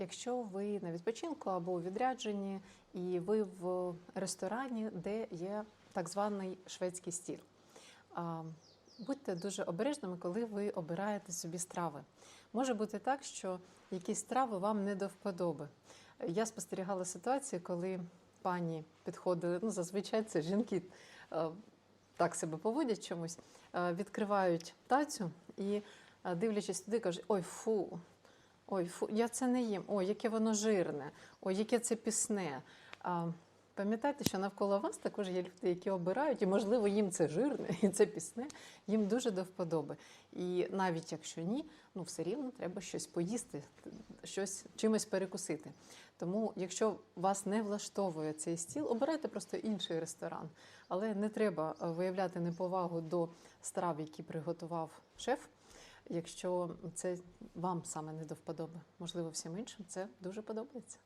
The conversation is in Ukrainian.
Якщо ви на відпочинку або у відрядженні, і ви в ресторані, де є так званий шведський стіл. Будьте дуже обережними, коли ви обираєте собі страви. Може бути так, що якісь страви вам не до вподоби. Я спостерігала ситуацію, коли пані підходили, ну зазвичай це жінки так себе поводять чомусь, відкривають тацю і, дивлячись туди, кажуть: ой, фу, ой, фу, я це не їм, ой, яке воно жирне, ой, яке це пісне. А, Пам'ятайте, що навколо вас також є люди, які обирають, і можливо їм це жирне і це пісне, їм дуже до вподоби. І навіть якщо ні, ну все рівно треба щось поїсти, щось чимось перекусити. Тому, якщо вас не влаштовує цей стіл, обирайте просто інший ресторан. Але не треба е, виявляти неповагу до страв, які приготував шеф, якщо це вам саме не до вподоби. Можливо, всім іншим це дуже подобається.